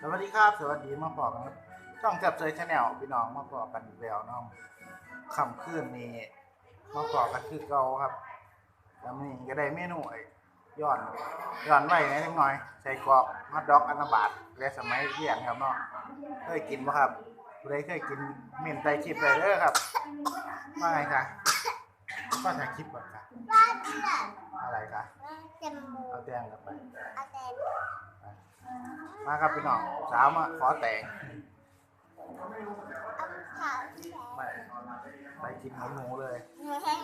สวัสดีครับ สวัสดีมาพอกันครับช่องจับใจชาแนลพี่น้องมาพอกันอีกแล้วน้องคำคืนนี้มาพอกันคือเก่าครับแล้วนี่ก็ได้เมนูไอ้ย้อนย้อนไว้นิดหน่อยใส่กรอกฮอทดอกอันละบาทและสมัยเรียนครับเนาะเคยกินปะครับผู้ใดเคยกินเม่นไตคลิปเลยเด้อครับว่าไงคะก็ถ่ายคลิปก่อนค่ะอะไรคะเอาแตงกลับไปเอาแต่ มาครับพี่น้องสาวมาขอแต่งเอาขาวแฉไปไปกินหมูหมูเลยหนูแห้ง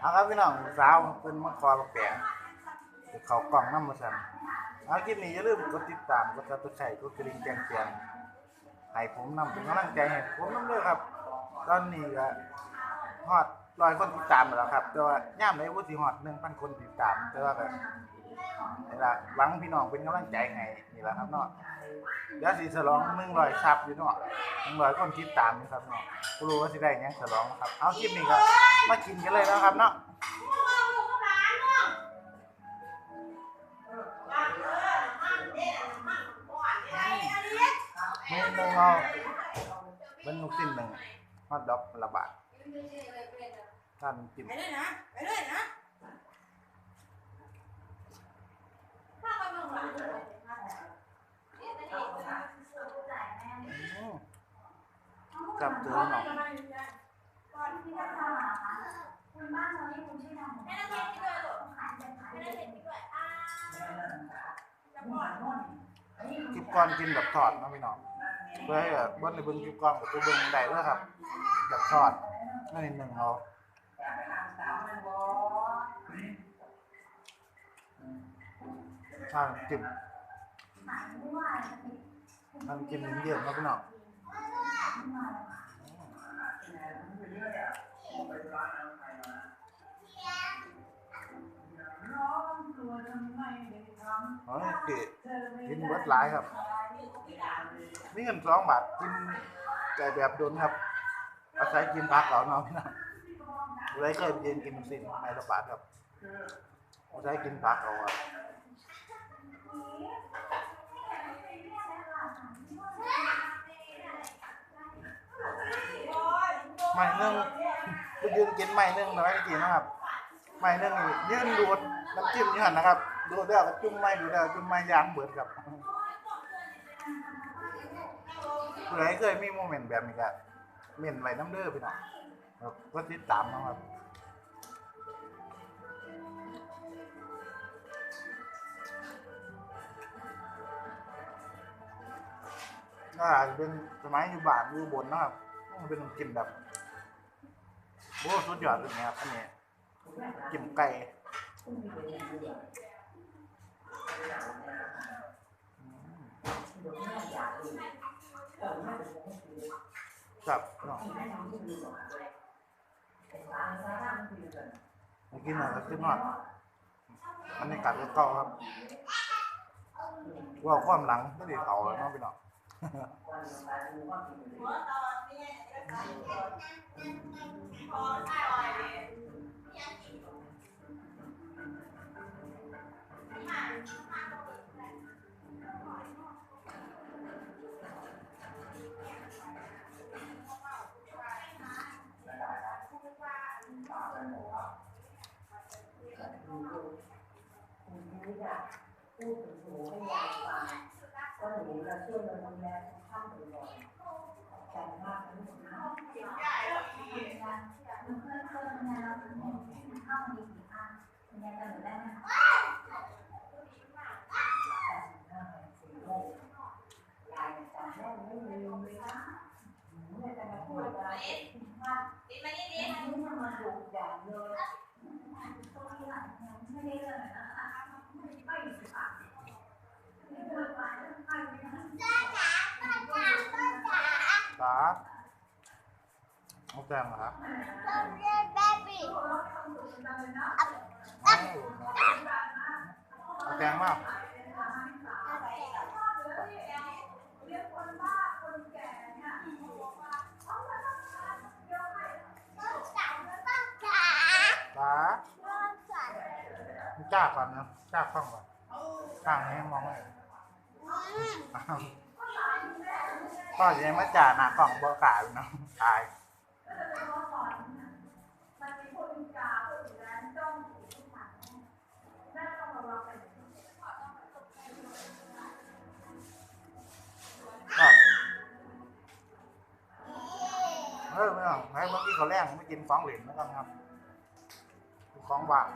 เอาครับพี่น้องสาวเป็นมาคอมาแปะเขากล่องน้ำมาสั่นเอาคลิปนี้อย่าลืมกดติดตามกดซับสไครต์กดกระดิ่งแจ้งเตือนให้ผมนำเป็นกำลังใจให้ผมนำด้วยครับ ตอนนี้ก็ฮอดร้อยคนติดตามแล้วครับ แต่ว่าย่ามในวุฒิฮอดหนึ่งพันคนติดตามแต่ว่าก็ นี่ละหวังพี่น้องเป็นกำลังใจให้นี่แหละครับเนาะเดี๋ยวสิฉลองหนึ่งร้อยซับอยู่เนาะหนึ่งร้อยคนติดตามอยู่ครับเนาะกูรู้ว่าสิได้ยังฉลองครับ เอาคลิปนี้ก็มากินกันเลยนะครับเนาะเมนูเอาเป็นลูกชิ้นหนึ่งฮอทดอกละบาทท่านกินไปเลยนะไปเลยนะ อืมกับเจอหนอยคลิปก่อนกินแบบทอดนะพี่น้องเพื่อให้แบบเบิ้ลในเบิ้งคลิปก่อนกับตัวเบิ้งได้ด้วยครับ แบบทอดนั่นนิดหนึ่งเอา ท่านจิ้มทานกินเยอะๆเนาะพี่น้องเฮ้ยเก๋กินเบิดหลายครับนี่เงินสองบาทกินแต่แบบโดนครับ อาศัยกินผักเขาเนาะพี่น้องไรเคยเรียนกินสิ่งในระบาทครับอาศัยกินผักเขาครับ ไม่นึ่งไปยืนกินไม่นึ่งน้อยจริงนะครับ ไม่นึ่งนี่ยืนดูดน้ำจิ้มอยู่หันนะครับ ดูดแล้วก็จุ่มไม่ดูดแล้จุ่มไม่ยางเบิดครับผู้ใดเคยมีโมเมนต์แบบนี้ก็เม่นไว้น้ำเด้อพี่น้องครับก็ติดตามนะครับก็อาจจะเป็นสมัยอยู่บ้านอยู่บนนะครับ มันเป็นกลิ่นแบบ โอ้สุดยอดเลยนะครับอันนี้กลิ่นไก่ครับเนาะมากินหน่อยก็ขึ้นหน่อยอันนี้กัดก็เก่าครับว่าความหลังไม่ได้เขาแล้วเนาะพี่น้อง ตาเอาแตงเหรอครับต้องเรียกแบบี้เอาแตง มากต้องจั บต้องจับตาต้องจับจ้าก่อนนะจ้าข้างก่อนข้างนี้มองไม่เห็นเอาก็จะมาจ่าหน้ากล่องบอกล้าอยู่เนาะตาย เมื่อกี้เขาแรงไม่กินของเหลวแล้วกันครับของบาง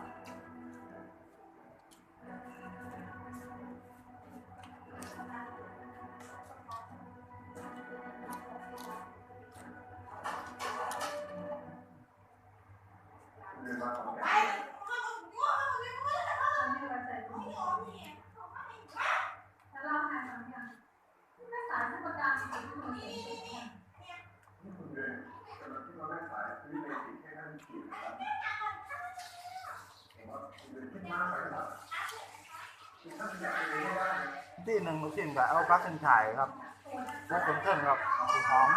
ที่หนึ่งลูกชิ้นกับเอาปลาขึ้นไข่ครับพวกเครื่องครับหอม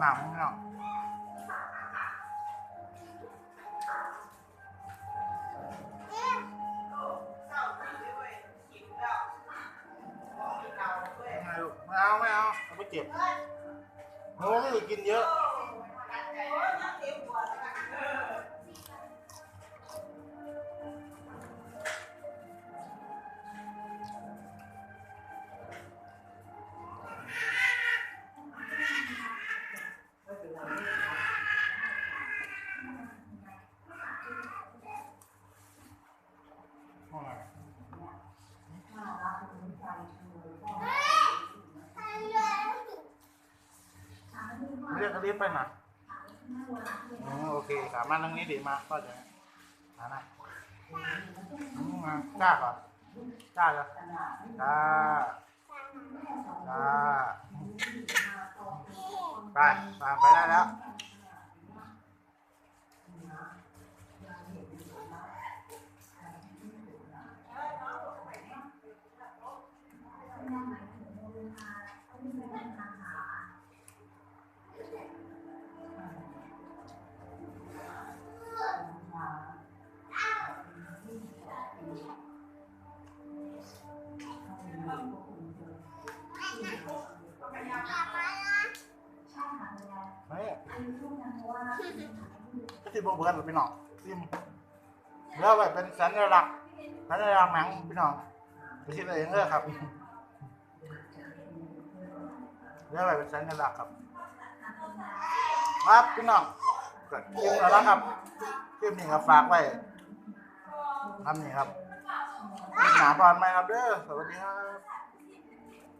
หนังเนาะไม่ลูกไม่เอาไม่เอาเอาไปเก็บโอ้ไม่ได้กินเยอะ รียกกระดิ่งไปหน่อยอืมโอเคครับมาทางนี้ดีมากก็จะนะนะอืมมากล้าก่อนกล้าเลยกล้ากล้าไปไปไปได้แล้ว ที่บอกเบิร์ดหรือพี่น้องซิมแล้วแบบเป็นสัญลักษณ์สัญลักษณ์หนังพี่น้องไปคิดเองเลยครับแล้วแบบเป็นสัญลักษณ์ครับครับพี่น้องเกิดคลิปแล้วครับคลิปนี้ครับฝากไว้ทำนี่ครับหนาบอลไหมครับเด้อสวัสดีครับ